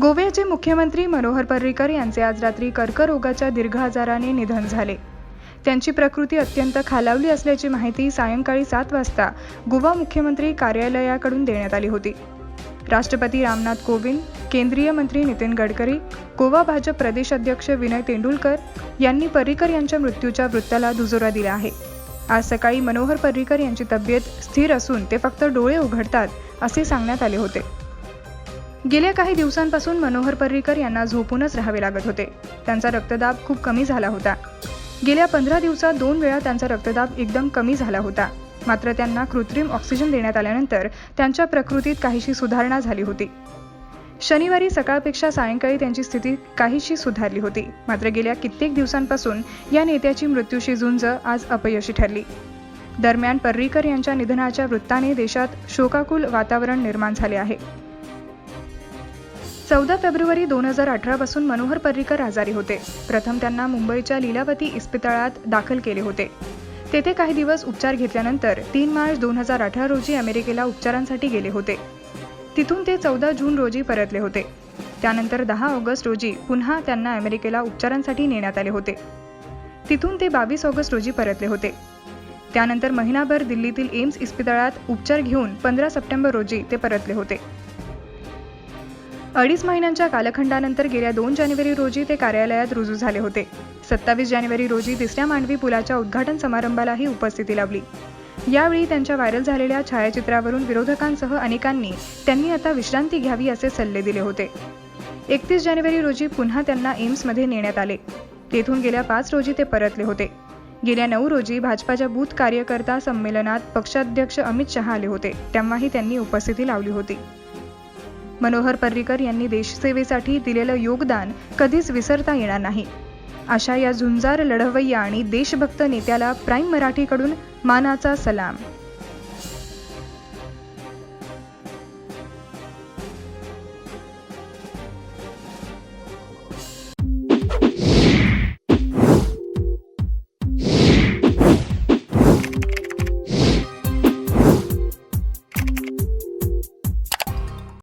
गोव्याचे मुख्यमंत्री मनोहर पर्रीकर यांचे आज रात्री कर्करोगाच्या दीर्घ आजाराने निधन झाले. त्यांची प्रकृती अत्यंत खालावली असल्याची माहिती सायंकाळी सात वाजता गोवा मुख्यमंत्री कार्यालयाकडून देण्यात आली होती. राष्ट्रपती रामनाथ कोविंद केंद्रीय मंत्री नितीन गडकरी गोवा भाजप प्रदेश अध्यक्ष विनय तेंडुलकर यांनी पर्रीकर यांच्या मृत्यूच्या वृत्ताला दुजोरा दिला आहे. आज सकाळी मनोहर पर्रीकर यांची तब्येत स्थिर असून ते फक्त डोळे उघडतात असे सांगण्यात आले होते. गेल्या काही दिवसांपासून मनोहर पर्रीकर यांना झोपूनच राहावे लागत होते. त्यांचा रक्तदाब खूप कमी झाला होता. गेल्या पंधरा दिवसात दोन वेळा त्यांचा रक्तदाब एकदम कमी झाला होता. मात्र त्यांना कृत्रिम ऑक्सिजन देण्यात आल्यानंतर त्यांच्या प्रकृतीत काहीशी सुधारणा झाली होती. शनिवारी सकाळपेक्षा सायंकाळी त्यांची स्थिती काहीशी सुधारली होती. मात्र गेल्या कित्येक दिवसांपासून या नेत्याची मृत्यूशी झुंज आज अपयशी ठरली. दरम्यान पर्रीकर यांच्या निधनाच्या वृत्ताने देशात शोकाकुल वातावरण निर्माण झाले आहे. चौदा फेब्रुवारी दोन हजार अठरापासून मनोहर पर्रीकर आजारी होते. प्रथम त्यांना मुंबईच्या लीलावती इस्पितळात दाखल केले होते. तेथे काही दिवस उपचार घेतल्यानंतर तीन मार्च दोन हजार अठरा रोजी अमेरिकेला उपचारांसाठी गेले होते. तिथून ते चौदा जून रोजी परतले होते. त्यानंतर दहा ऑगस्ट रोजी पुन्हा त्यांना अमेरिकेला उपचारांसाठी नेण्यात आले होते. तिथून ते बावीस ऑगस्ट रोजी परतले होते. त्यानंतर महिनाभर दिल्लीतील एम्स इस्पितळात उपचार घेऊन पंधरा सप्टेंबर रोजी ते परतले होते. अडीच महिन्यांच्या कालखंडानंतर गेल्या दोन जानेवारी रोजी ते कार्यालयात रुजू झाले होते. सत्तावीस जानेवारी रोजी तिसऱ्या मांडवी पुलाच्या उद्घाटन समारंभालाही उपस्थिती लावली यावेळी त्यांच्या व्हायरल झालेल्या छायाचित्रावरून विरोधकांसह अनेकांनी त्यांनी आता विश्रांती घ्यावी असे सल्ले दिले होते. एकतीस जानेवारी रोजी पुन्हा त्यांना एम्समध्ये नेण्यात आले. तेथून गेल्या पाच रोजी ते परतले होते. गेल्या नऊ रोजी भाजपाच्या बूथ कार्यकर्ता संमेलनात पक्षाध्यक्ष अमित शहा आले होते. तेव्हाही त्यांनी उपस्थिती लावली होती. मनोहर पर्रीकर यांनी देशसेवेसाठी दिलेलं योगदान कधीच विसरता येणार नाही. अशा या झुंजार लढवय्या आणि देशभक्त नेत्याला प्राईम मराठीकडून मानाचा सलाम.